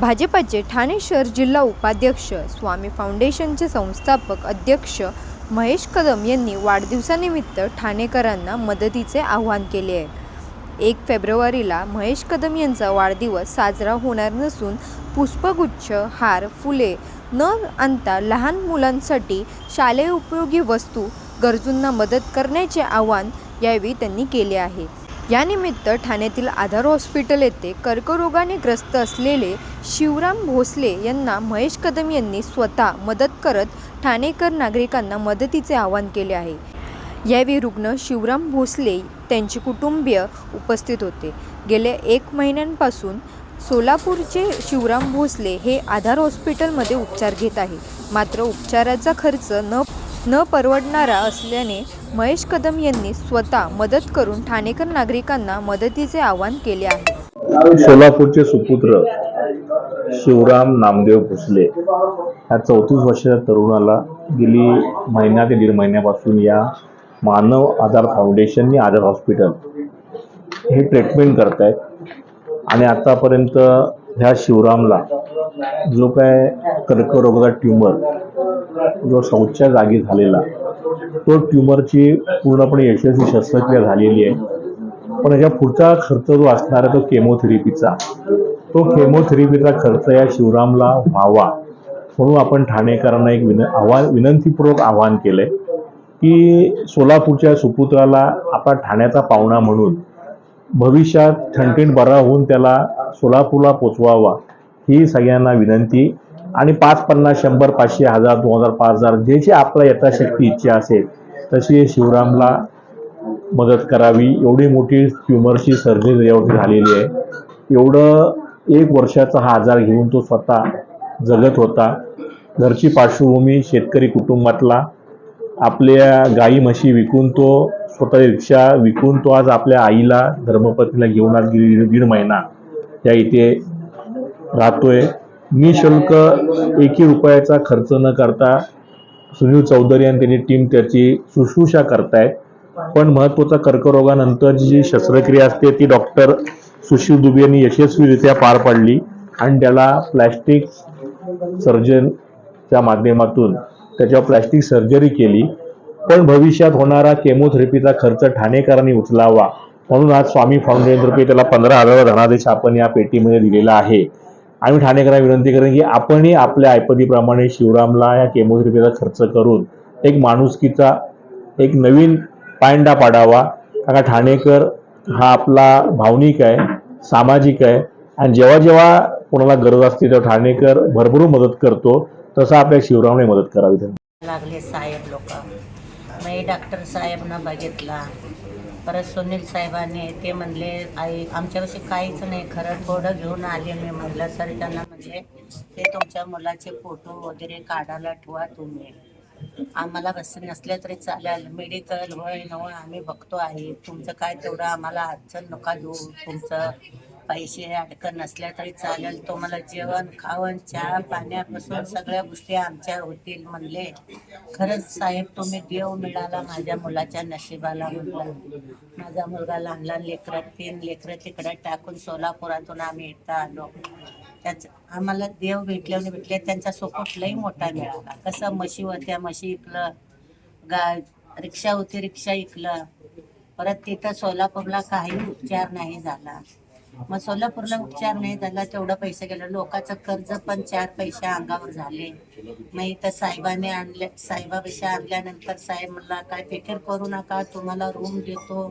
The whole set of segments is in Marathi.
भाजपाचे ठाणे शहर जिल्हा उपाध्यक्ष स्वामी फाउंडेशनचे संस्थापक अध्यक्ष महेश कदम यांनी वाढदिवसानिमित्त ठाणेकरांना मदतीचे आवाहन केले आहे. एक फेब्रुवारीला महेश कदम यांचा वाढदिवस साजरा होणार नसून पुष्पगुच्छ हार फुले न आणता लहान मुलांसाठी शालेय उपयोगी वस्तू गरजूंना मदत करण्याचे आवाहन यावेळी त्यांनी केले आहे. यानिमित्त ठाण्यातील आधार हॉस्पिटल येथे कर्करोगाने ग्रस्त असलेले शिवराम भोसले यांना महेश कदम यांनी स्वतः मदत करत ठाणेकर नागरिकांना मदतीचे आवाहन केले आहे. यावेळी रुग्ण शिवराम भोसले त्यांचे कुटुंबीय उपस्थित होते. गेल्या एक महिन्यांपासून सोलापूरचे शिवराम भोसले हे आधार हॉस्पिटलमध्ये उपचार घेत आहे. मात्र उपचाराचा खर्च न न परवडणारा असल्याने महेश कदम यांनी स्वतः मदत करून ठाणेकर नागरिकांना मदतीचे आवाहन केले आहे. सोलापूरचे सुपुत्र शिवराम नामदेव भोसले ह्या चौतीस वर्षाच्या तरुणाला गेली महिना ते दीड महिन्यापासून या मानव आधार फाउंडेशननी आधार हॉस्पिटल हे ट्रीटमेंट करत आहेत आणि आतापर्यंत ह्या शिवरामला जो काय कर्करोगाचा ट्युमर जो शौचच्या जागी झालेला तो ट्युमरची पूर्णपणे यशस्वी शस्त्रक्रिया झालेली आहे. पण याच्या पुढचा खर्च जो असणार आहे तो केमोथेरपीचा तो केमोथेरपीचा खर्च या शिवरामला व्हावा. म्हणून आपण ठाणेकरांना एक विन आव्हान विनंतीपूर्वक आवाहन आहे की सोलापूरच्या सुपुत्राला आपला ठाण्याचा पाहुणा म्हणून भविष्यात ठणठणीत बरा होऊन त्याला सोलापूरला पोचवावा ही सगळ्यांना विनंती. आणि पाच पन्नास शंभर पाचशे हजार दोन हजार पाच हजार जे जे आपल्या यथाशक्ती इच्छा असेल तशी शिवरामला मदत करावी. एवढी मोठी ट्युमरची सर्जरी त्याच्यावरती झालेली आहे. एवढं एक वर्षाचा हा आजार घेऊन तो स्वतः जगत होता. घरची पार्श्वभूमी शेतकरी कुटुंबातला आपल्या गाई म्हशी विकून तो स्वतः रिक्षा विकून तो आज आपल्या आईला धर्मपत्नीला घेऊन आज गेली दीड महिना त्या इथे राहतोय. निशुल्क एकही रुपयाचा खर्च न करता सुनील चौधरी आणि त्यांनी टीम त्याची शुश्रूषा करतायत. पण महत्त्वाचा कर्करोगानंतर जी शस्त्रक्रिया असते ती डॉक्टर सुशील दुबे यांनी यशस्वीरित्या पार पाडली आणि त्याला प्लॅस्टिक सर्जनच्या माध्यमातून त्याच्यावर प्लॅस्टिक सर्जरी केली. पण भविष्यात होणारा केमोथेरपीचा खर्च ठाणेकरांनी उचलावा. म्हणून आज स्वामी फाउंडेशनतर्फे त्याला पंधरा हजार धनादेश आपण या पेटीमध्ये दिलेला आहे. आम्ही ठाणेकरांना विनंती करेन की आपणही आपल्या ऐपतीप्रमाणे शिवरामला या केमोथेरपीचा खर्च करून एक माणुसकीचा एक नवीन पायंडा पाडावा. कारण का ठाणेकर हा आपला भावनिक आहे सामाजिक आहे आणि जेव्हा जेव्हा कोणाला गरज असते तेव्हा ठाणेकर भरभरून मदत करतो तसं आपल्या शिवरामने मदत करावी. लागले साहेब लोक. मी डॉक्टर साहेबनं बघितला. परत सुनील साहेबांनी ते म्हणले आई आमच्यापाशी काहीच नाही खरं थोडं घेऊन आले मी. म्हटलं सर त्यांना म्हणजे ते तुमच्या मुलाचे फोटो वगैरे काढायला ठेवा तुम्ही. आम्हाला बस नसले तरी चालेल. मेडिकल होय नवय आम्ही बघतो आहे. तुमचं काय तेवढं आम्हाला अडचण नका देऊ. तुमचं पैसे अडकण नसल्या तरी चालेल. तुम्हाला जेवण खावण चहा पाण्यापासून सगळ्या गोष्टी आमच्या होतील म्हणले. खरंच साहेब तुम्ही देव मिळाला माझ्या मुलाच्या नशिबाला म्हटला. माझा मुलगा लहान लहान लेकरं तीन लेकरं तिकडे टाकून सोलापुरातून आम्ही इथं आलो. त्याच आम्हाला देव भेटले भेटले. त्यांचा सपोर्ट लई मोठा मिळाला. कसं म्हशी होत्या म्हशी इकलं. गा रिक्षा होती रिक्षा इकलं. परत तिथं सोलापूरला काही उपचार नाही झाला. मग सोलापूरला उपचार नाही झाला तेवढं पैसे गेला. लोकांचं कर्ज पण चार पैसे अंगावर झाले. मग इथं साहेबाने आणले साहेबापेक्षा आणल्यानंतर साहेब म्हणला काय फिकीर करू नका तुम्हाला रूम देतो.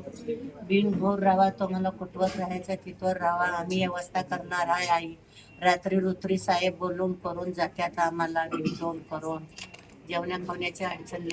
बिन भोर राहा तुम्हाला कुठवर राहायचं तिथवर राहा. आम्ही व्यवस्था करणार आहे आई. रात्री रुत्री साहेब बोलून करून जात्यात आम्हाला घेऊन करून. जेवण्या खावण्याची अडचण नाही.